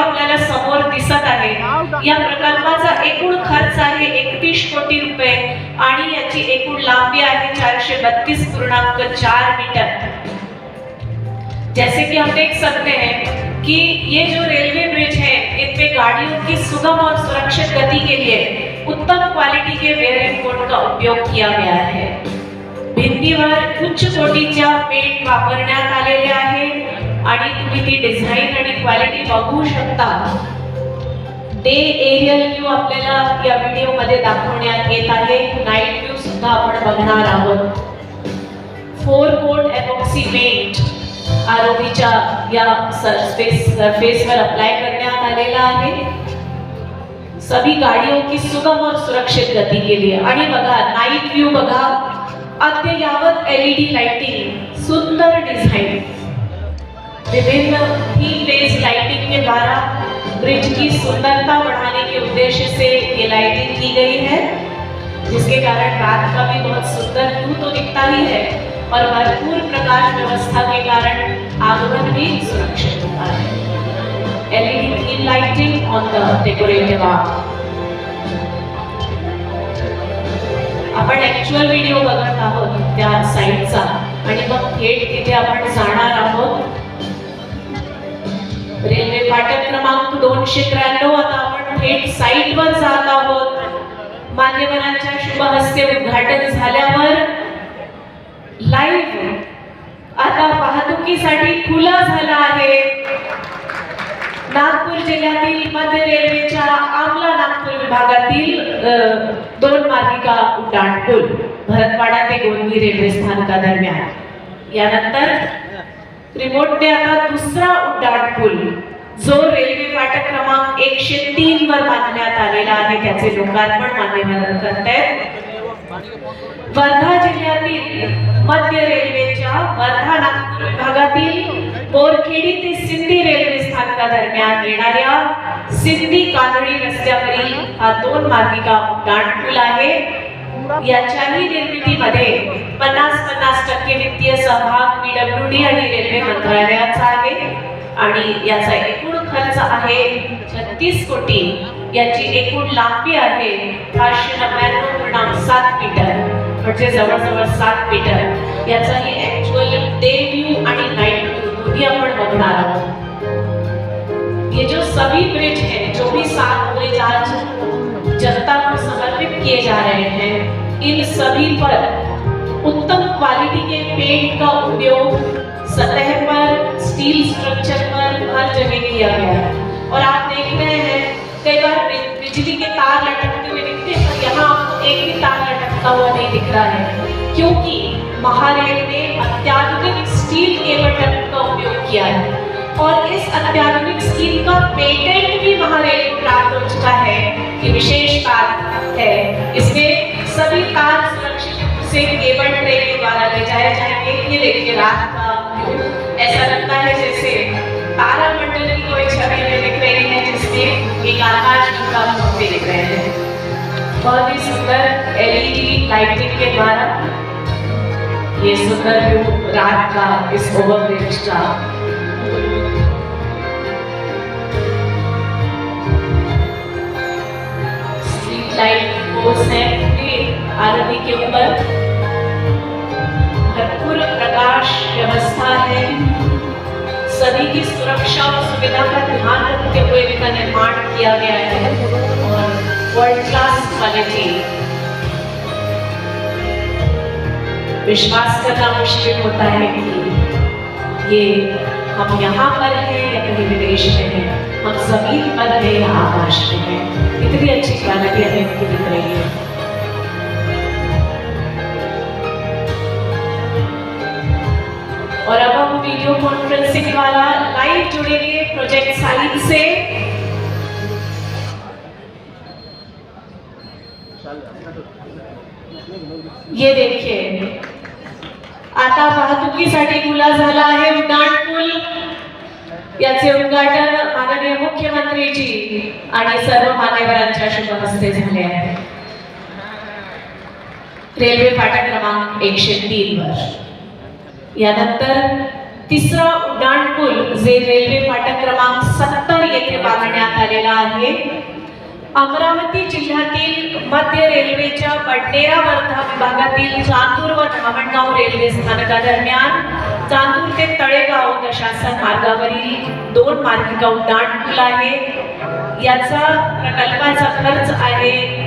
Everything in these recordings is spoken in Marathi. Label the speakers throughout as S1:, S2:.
S1: आपल्याला समोर दिसत आहे. या प्रकल्पाचा एकूण खर्च आहे एकतीस कोटी रुपये आणि याची एकूण लांबी आहे चारशे बत्तीस पूर्णांक चार मीटर. जैसे कि हम देख सकते हैं कि ये जो रेलवे ब्रिज है इनपे गाड़ियों की सुगम और सुरक्षित गति के लिए उत्तम क्वालिटी के बेअरिंग बोर्ड का उपयोग किया गया है। भिंतीवर उच्च कोटीच्या पेंट वापरण्यात आलेले आहे आणि तुम्ही ती डिझाईन आणि क्वालिटी बघू शकता. डे एरियल व्ह्यू आपल्याला या व्हिडिओमध्ये दाखवण्यात येत आहे. नाईट व्ह्यू सुद्धा आपण बघणार आहोत. फोर कोट एपॉक्सी पेंट आरोबीच्या या सरफेस सरफेसवर अप्लाय करण्यात आलेला आहे. सभी गाड़ियों की सुगम और सुरक्षित गति के लिए. आणि बघा नाईट व्यू बघा. अद्ययावत एलईडी लाइटिंग सुंदर डिझाईन विभिन्न थीम बेस्ड लाइटिंग के द्वारा ब्रिज की सुंदरता बढ़ाने के उद्देश्य से ये लाइटिंग की गई है। जिसके कारण रात का भी बहुत सुंदर व्यू तो दिखता ही है और भरपूर प्रकाश व्यवस्था के कारण आगमन भी सुरक्षित होता है। LED theme lighting on the decorative आपण ऍक्च्युअल व्हिडिओ बघत आहोत त्या साईटचा आणि मग थेट तिथे आपण जाणार आहोत. रेल्वे फाटक क्रमांक दोनशे त्र्याण्णव. आता आपण थेट साईटवर जात आहोत. मान्यवरांच्या शुभ हस्ते उद्घाटन झाल्यावर लाईव्ह आता वाहतुकीसाठी खुला झाला आहे. नागपूर जिल्ह्यातील मध्य रेल्वेच्या आमला नागपूर विभागातील दोन मार्गिका उड्डाणपूल भरतवाडा ते गोंदी रेल्वे स्थानकादरम्यान. यानंतर रिमोटने आता दुसरा उड्डाण पूल. जो रेल्वे फाटक क्रमांक एकशे तीन वर बांधण्यात आलेला आहे. त्याचे लोकार्पण मान्यवर करत आहेत. वर्धा जिल्ह्यातील मध्य रेल्वेच्या वर्धा नागपूर विभागातील बोरखेडी ते सिंधी रेल्वे स्थानकादरम्यान येणाऱ्या सिंधी कानडी रस्त्यावरील हा दोन मार्गिका उड्डाण पूल आहे. याच्याही निर्मितीमध्ये पन्नास पन्नास टक्के वित्तीय सहभाग पीडब्ल्यूडी आणि रेल्वे मंत्रालयाचा आहे. आणि याचा एकूण खर्च आहे छत्तीस कोटी. याची एकूण लांबी आहे पाचशे नव्याण्णव पूर्णांक सात मीटर म्हणजे जवळजवळ सात मीटर. याचाही ऍक्च्युअल डे व्ह्यू आणि नाईट व्ह्यू दोन्ही आपण बघणार आहोत. ये जो सभी ब्रिज है जो भी सात ब्रिज आज जनता को समर्पित किए जा रहे हैं इन सभी पर उत्तम क्वालिटी के पेंट का उपयोग सतह पर स्टील स्ट्रक्चर पर हर जगह किया गया है। और आप देख रहे हैं, कई बार बिजली के तार लटकते हुए दिखते हैं, पर यहाँ आपको एक भी तार लटकता हुआ नहीं दिख रहा है, क्योंकि महारेल ने अत्याधुनिक स्टील केबल का उपयोग किया है। और इस अत्याधुनिक स्कीम का पेटेंट भी महारेल प्राप्त हो चुका है। ये विशेष बात है। इसमें सभी तार सुरक्षित से केबल ट्रे के द्वारा ले जाए जाएँगे। ये देखिए रात का ऐसा लगता है जैसे तारामंडल की कोई छवि में दिख रही है, जिसमें एक आकाश गंगा मूर्ति दिख रहे हैं। बहुत ही सुंदर एलईडी लाइटिंग के द्वारा ये सुंदर रात का इस ओवरब्रिज का लाइट पोल्स हैं पूरी के ऊपर। भरपूर प्रकाश व्यवस्था है। सभी की सुरक्षा और सुविधा का ध्यान रखते हुए इनका निर्माण किया गया है और वर्ल्ड क्लास क्वालिटी विश्वास करना मुश्किल होता है कि ये हम यहाँ पर हैं या कहीं विदेश में हैं। हम सभी पर हैं। कॉन्फ्रेंसिंग लाइव जुड़ेंगे प्रोजेक्ट साइट से ये देखिए. आता वाहतुकीसाठी खुला झाला आहे उड्डाण पूल याचे उद्घाटन माननीय मुख्यमंत्रीजी आणि सर्व मान्यवरांच्या शुभ हस्ते झाले आहे. रेल्वे फाटा क्रमांक एकशे तीन वर. यानंतर तिसरा उड्डाण पूल जे रेल्वे फाटक क्रमांक सत्तर येथे बांधण्यात आलेला आहे. अमरावती जिल्ह्यातील मध्य रेल्वेच्या बडनेरा वर्धा विभागातील चांदूर व धामणगाव रेल्वे स्थानकादरम्यान चांदूर ते तळेगाव प्रशासन मार्गावरील दोन मार्गिका उड्डाण पूल आहे. याचा प्रकल्पाचा खर्च आहे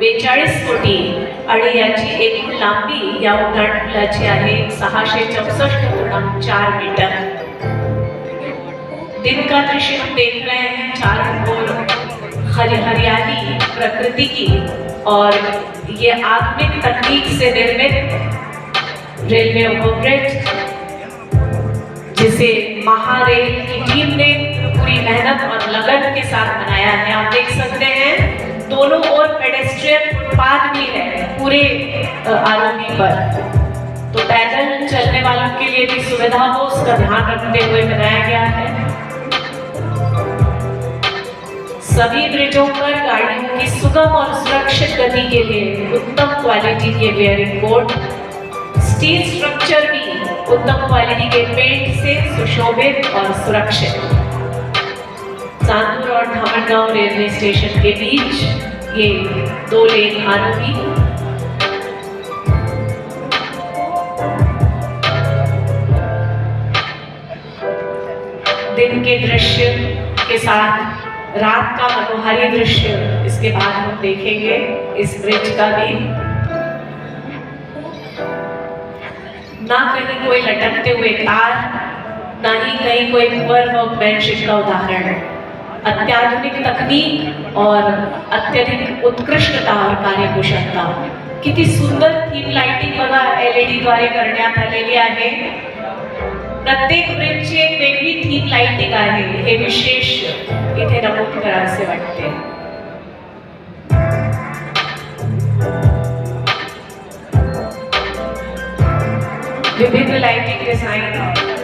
S1: बेचाळीस कोटी. आणि याची एकूण लांबी या उड्डाण पुलाची आहे सहाशे चौसष्ट पूर्णांक चार मीटर. दिन का दृश्य हम देख रहे हैं चारों ओर हरी हरियाली, प्रकृति की. और ये आधुनिक तकनीक से निर्मित रेलवे ओवरब्रिज जिसे महारेल की टीम ने पूरी मेहनत और लगन के साथ बनाया है। आप देख सकते हैं दोनों ओर पेडेस्ट्रियन फुटपाथ भी है, पूरे आरोही पर। तो पैदल चलने वालों के लिए भी सुविधा हो, उसका ध्यान रखते हुए बनाया गया है। सभी ब्रिजों पर गाड़ियों की सुगम और सुरक्षित गति के लिए उत्तम क्वालिटी के बेयरिंग बोर्ड स्टील स्ट्रक्चर भी उत्तम क्वालिटी के पेंट से सुशोभित और सुरक्षित। चांदूर और धामणगांव रेलवे स्टेशन के बीच ये दो लेन आरोही दिन के दृश्य के साथ रात का मनोहारी दृश्य, इसके बाद हम देखेंगे इस ब्रिज का भी। ना कहीं कोई लटकते हुए तार, ना ही कहीं कोई पुअर वर्कमैनशिप का उदाहरण। अत्याधुनिक तकनीक और अत्यधिक उत्कृष्टता और कार्यकुशलता। किती सुंदर थीम लाइटिंग बघा एल ई द्वारे करण्यात आलेली आहे. प्रत्येक ब्रिजची एक वेगळी थीम लाइटिंग आहे. हे विशेष इथे नमूद करावे वाटते. विभिन्न लाइटिंग डिझाईन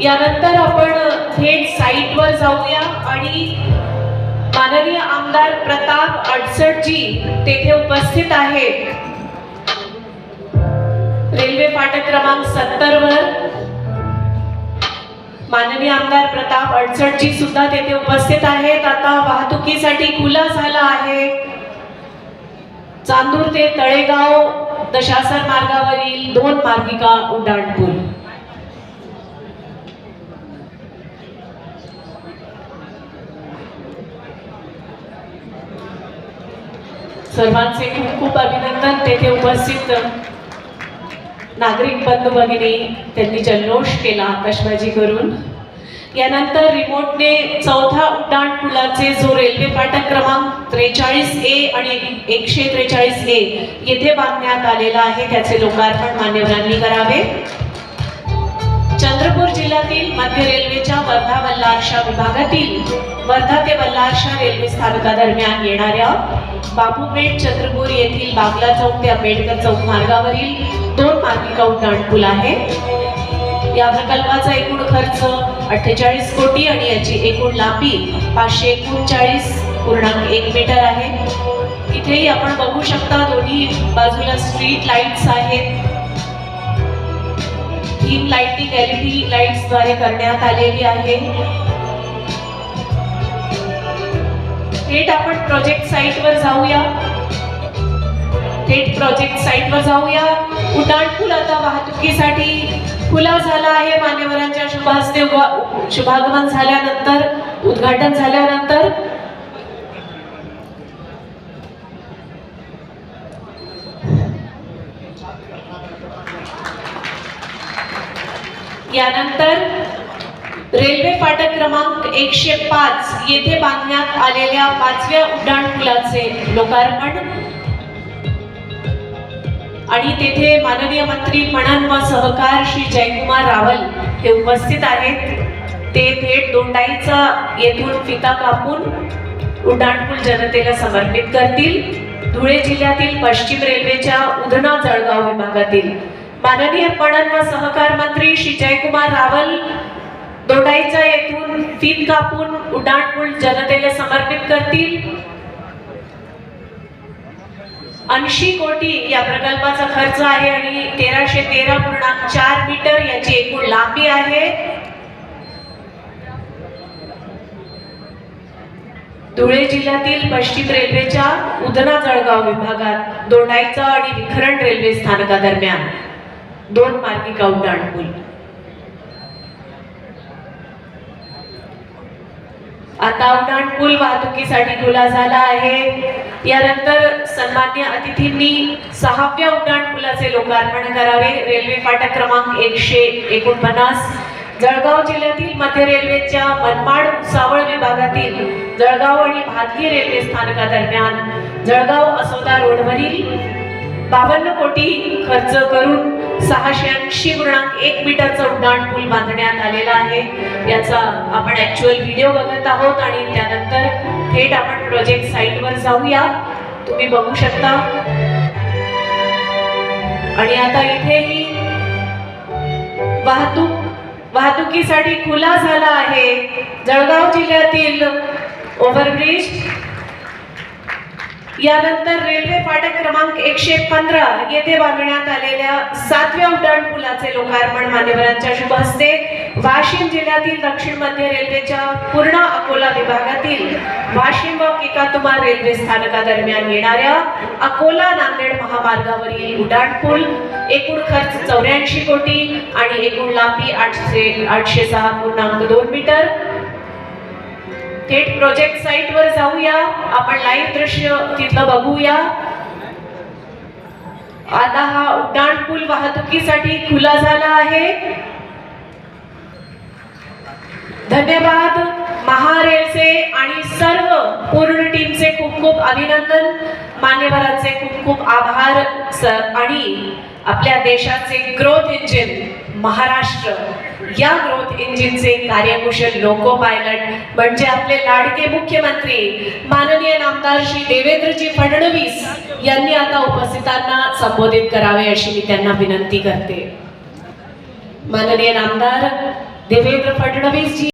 S1: यानंतर आपण थेट साईटवर जाऊया आणि माननीय आमदार प्रताप अडसटजी तेथे उपस्थित आहेत. रेल्वे फाटक क्रमांक सत्तर वर. माननीय आमदार प्रताप अडसटजी सुद्धा तेथे उपस्थित आहेत. आता वाहतुकीसाठी खुला झाला आहे. चांदूर ते तळेगाव दशासन मार्गावरील दोन मार्गिका उड्डाण सर्वांचे खूप खूप अभिनंदन. तेथे उपस्थित नागरिक बंधू भगिनी त्यांनी जल्लोष केला आकाशबाजी करून. यानंतर रिमोटने चौथा उड्डाण पुलाचे जो रेल्वे फाटक क्रमांक त्रेचाळीस ए आणि एकशे त्रेचाळीस ए येथे बांधण्यात आलेला आहे. त्याचे लोकार्पण मान्यवरांनी करावे. चंद्रपूर जिल्ह्यातील मध्य रेल्वेच्या वर्धा वल्लारशा विभागातील वर्धा ते वल्लारशा रेल्वे स्थानकादरम्यान येणाऱ्या बापूपेठ चंद्रपूर येथील बागला चौक ते आंबेडकर चौक मार्गावरील दोन मार्गिका उड्डाण पूल आहे. या प्रकल्पाचा एकूण खर्च अठ्ठेचाळीस कोटी आणि याची एकूण लांबी पाचशे एकोणचाळीस पूर्णांक एक मीटर आहे. इथेही आपण बघू शकता दोन्ही बाजूला स्ट्रीट लाईट्स आहेत. लाईटिंग लाइटिंग एलईडी लाईट्सद्वारे करण्यात आलेली आहे. थेट आपण प्रोजेक्ट साईटवर जाऊया. थेट प्रोजेक्ट साईटवर जाऊया. उड्डाणपूल आता वाहतुकीसाठी खुला झाला आहे. मान्यवरांच्या शुभ हस्ते शुभागमन झाल्यानंतर उद्घाटन झाल्यानंतर. यानंतर रेल्वे फाटक क्रमांक एकशे पाच येथे बांधण्यात आलेल्या पाचव्या उड्डाण पुलाचे लोकार्पण. आणि तेथे माननीय मंत्री पणन व सहकार श्री जयकुमार रावल हे उपस्थित आहेत. ते थेट दोंडाईचा येथून फिता कापून उड्डाणपूल जनतेला समर्पित करतील. धुळे जिल्ह्यातील पश्चिम रेल्वेच्या उधना जळगाव विभागातील माननीय पणन व सहकार मंत्री श्री जयकुमार रावल दोडाईच्या येथून फीत कापून उड्डाणपूल जनतेला समर्पित करतील. ऐंशी कोटी या प्रकल्पाचा खर्च आहे आणि तेराशे तेरा पूर्णांक चार मीटर याची एकूण लांबी आहे. धुळे जिल्ह्यातील पश्चिम रेल्वेच्या उदना जळगाव विभागात दोंडाईचा आणि विखरण रेल्वे स्थानकादरम्यान दोन मार्गिका उड्डाणपूल आता उड्डाण पूल वाहतुकीसाठी खुला झाला आहे. यानंतर सन्मान्य अतिथींनी सहाव्या उड्डाण पुलाचे लोकार्पण करावे. रेल्वे फाटक क्रमांक एकशे एकोणपन्नास. जळगाव जिल्ह्यातील मध्य रेल्वेच्या मनमाड सावळ विभागातील जळगाव आणि भातगी रेल्वे स्थानकादरम्यान जळगाव असोदा रोडवरील बावन्न कोटी खर्च करून सहाशे ऐंशी पूर्णांक एक मीटरचा उड्डाण पूल बांधण्यात आलेला आहे. याचा आपण ऍक्च्युअल व्हिडिओ बघत आहोत आणि त्यानंतर थेट आपण प्रोजेक्ट साईटवर जाऊया. तुम्ही बघू शकता. आणि आता इथेही वाहतूक वाहतुकीसाठी खुला झाला आहे. जळगाव जिल्ह्यातील ओव्हरब्रिज यानंतर रेल्वे फाटक क्रमांक एकशे पंधरा येथे बांधण्यात आलेल्या सातव्या उड्डाण पुलाचे लोकार्पण मान्यवरांच्या शुभ हस्ते वाशिम जिल्ह्यातील दक्षिण मध्य रेल्वेच्या पूर्ण अकोला विभागातील वाशिम व केकातुमार रेल्वे स्थानकादरम्यान येणाऱ्या अकोला नांदेड महामार्गावरील उड्डाण पूल एकूण खर्च चौऱ्याऐंशी कोटी आणि एकूण लांबी आठशे आठशे सहा पूर्णांक दोन मीटर थेट प्रोजेक्ट साईट वर जाऊया. आपण लाईव्ह दृश्य तिथलं बघूया. आता हा उड्डाण पूल वाहतुकीसाठी खुला झाला आहे. धन्यवाद महारेलचे आणि सर्व पूर्ण टीमचे खूप खूप अभिनंदन. मान्यवरांचे खूप खूप आभार आणि आपल्या देशाचे ग्रोथ इंजिन महाराष्ट्र. या ग्रोथ इंजिनचे कार्यकुशल लोको पायलट म्हणजे आपले लाडके मुख्यमंत्री माननीय नामदार श्री देवेंद्रजी फडणवीस यांनी आता उपस्थितांना संबोधित करावे अशी मी त्यांना विनंती करते. माननीय नामदार देवेंद्र फडणवीस जी